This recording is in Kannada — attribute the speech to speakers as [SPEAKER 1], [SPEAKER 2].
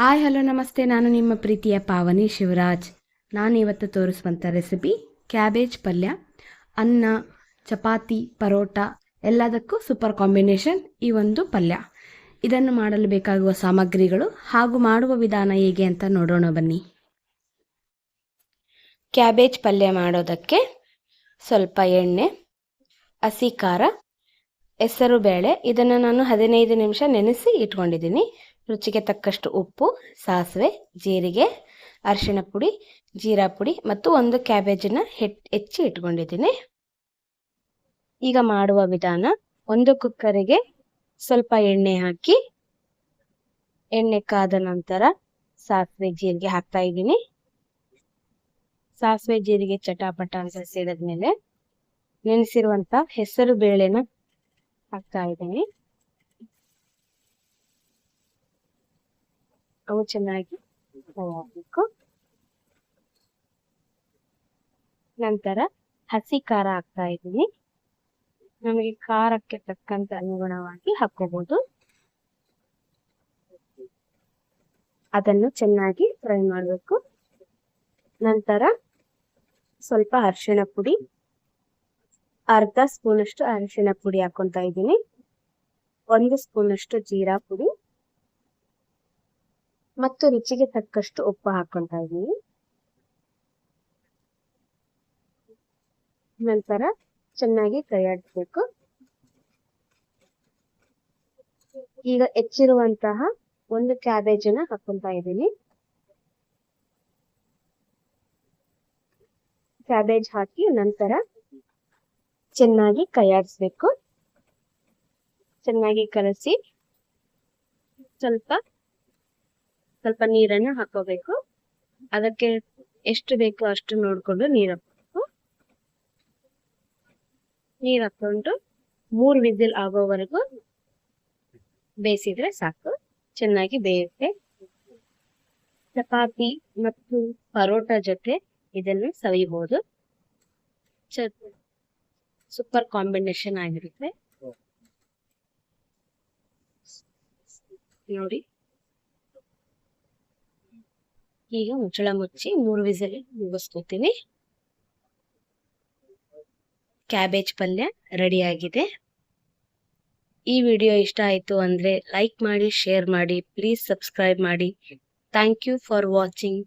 [SPEAKER 1] ಹಾಯ್, ಹಲೋ, ನಮಸ್ತೆ. ನಾನು ನಿಮ್ಮ ಪ್ರೀತಿಯ ಪಾವನಿ ಶಿವರಾಜ್. ನಾನು ಇವತ್ತು ತೋರಿಸುವಂಥ ರೆಸಿಪಿ ಕ್ಯಾಬೇಜ್ ಪಲ್ಯ, ಅನ್ನ, ಚಪಾತಿ, ಪರೋಟ, ಎಲ್ಲದಕ್ಕೂ ಸೂಪರ್ ಕಾಂಬಿನೇಷನ್ ಈ ಒಂದು ಪಲ್ಯ. ಇದನ್ನು ಮಾಡಲು ಬೇಕಾಗುವ ಸಾಮಗ್ರಿಗಳು ಹಾಗೂ ಮಾಡುವ ವಿಧಾನ ಹೇಗೆ ಅಂತ ನೋಡೋಣ ಬನ್ನಿ. ಕ್ಯಾಬೇಜ್ ಪಲ್ಯ ಮಾಡೋದಕ್ಕೆ ಸ್ವಲ್ಪ ಎಣ್ಣೆ, ಹಸಿ ಖಾರ ಹೆಸರು ಬೇಳೆ. ಇದನ್ನು ನಾನು ಹದಿನೈದು ನಿಮಿಷ ನೆನೆಸಿ ಇಟ್ಕೊಂಡಿದ್ದೀನಿ. ರುಚಿಗೆ ತಕ್ಕಷ್ಟು ಉಪ್ಪು, ಸಾಸಿವೆ, ಜೀರಿಗೆ, ಅರಿಶಿಣ ಪುಡಿ, ಜೀರಾ ಪುಡಿ ಮತ್ತು ಒಂದು ಕ್ಯಾಬೇಜನ್ನು ಹೆಚ್ಚಿ ಇಟ್ಕೊಂಡಿದ್ದೀನಿ. ಈಗ ಮಾಡುವ ವಿಧಾನ, ಒಂದು ಕುಕ್ಕರಿಗೆ ಸ್ವಲ್ಪ ಎಣ್ಣೆ ಹಾಕಿ, ಎಣ್ಣೆ ಕಾದ ನಂತರ ಸಾಸಿವೆ, ಜೀರಿಗೆ ಹಾಕ್ತಾ ಇದ್ದೀನಿ. ಸಾಸಿವೆ, ಜೀರಿಗೆ ಚಟಾಪಟ ಅಂತ ಸಿಡಿದ್ಮೇಲೆ ನೆನೆಸಿರುವಂತ ಹೆಸರು ಬೇಳೆನ ಹಾಕ್ತಾ ಇದ್ದೀನಿ. ಅವು ಚೆನ್ನಾಗಿ ಫ್ರೈ ಆಗಬೇಕು. ನಂತರ ಹಸಿ ಖಾರ ಹಾಕ್ತಾ ಇದ್ದೀನಿ. ನಮಗೆ ಖಾರಕ್ಕೆ ತಕ್ಕಂತ ಅನುಗುಣವಾಗಿ ಹಾಕೋಬಹುದು ಅದನ್ನು ಚೆನ್ನಾಗಿ ಫ್ರೈ ಮಾಡಬೇಕು. ನಂತರ ಸ್ವಲ್ಪ ಅರಿಶಿಣ ಪುಡಿ ಅರ್ಧ ಸ್ಪೂನಷ್ಟು ಅರಿಶಿನ ಪುಡಿ ಹಾಕೊಂತ ಇದ್ದೀನಿ. ಒಂದು ಸ್ಪೂನ್ ಅಷ್ಟು ಜೀರಾ ಪುಡಿ. ಮತ್ತು ರುಚಿಗೆ ತಕ್ಕಷ್ಟು ಉಪ್ಪು ಹಾಕೊಂತ ಇದ್ದೀನಿ. ನಂತರ ಚೆನ್ನಾಗಿ ಕೈಯಾಡಿಸ್ಬೇಕು ಈಗ ಹೆಚ್ಚಿರುವಂತಹ ಒಂದು ಕ್ಯಾಬೇಜ್ ಅನ್ನ ಹಾಕೊಂತ ಇದ್ದೀನಿ. ಕ್ಯಾಬೇಜ್ ಹಾಕಿ ನಂತರ ಚೆನ್ನಾಗಿ ಕೈಯಾಡಿಸ್ಬೇಕು. ಚೆನ್ನಾಗಿ ಕಲಸಿ ಸ್ವಲ್ಪ ಸ್ವಲ್ಪ ನೀರನ್ನು ಹಾಕೋಬೇಕು. ಅದಕ್ಕೆ ಎಷ್ಟು ಬೇಕು ಅಷ್ಟು ನೋಡ್ಕೊಂಡು ನೀರು ಹಾಕಬೇಕು. ನೀರು ಹಾಕೊಂಡು ಮೂರು ವಿಸಿಲ್ ಆಗೋವರೆಗೂ ಬೇಯಿಸಿದ್ರೆ ಸಾಕು. ಚೆನ್ನಾಗಿ ಬೇಯುತ್ತೆ. ಚಪಾತಿ ಮತ್ತು ಪರೋಟ ಜೊತೆ ಇದನ್ನು ಸವಿಬಹುದು ಸೂಪರ್ ಕಾಂಬಿನೇಷನ್ ಆಗಿರುತ್ತೆ. ನೋಡಿ. ಈಗ ಮುಚ್ಚಳ ಮುಚ್ಚಿ ಮೂರು ವಿಸಲ್ ಮುಗಿಸ್ಕೋತೀನಿ. ಕ್ಯಾಬೇಜ್ ಪಲ್ಯ ರೆಡಿ ಆಗಿದೆ. ಈ ವಿಡಿಯೋ ಇಷ್ಟ ಆಯಿತು ಅಂದರೆ ಲೈಕ್ ಮಾಡಿ ಶೇರ್ ಮಾಡಿ ಪ್ಲೀಸ್ ಸಬ್ಸ್ಕ್ರೈಬ್ ಮಾಡಿ. Thank you for watching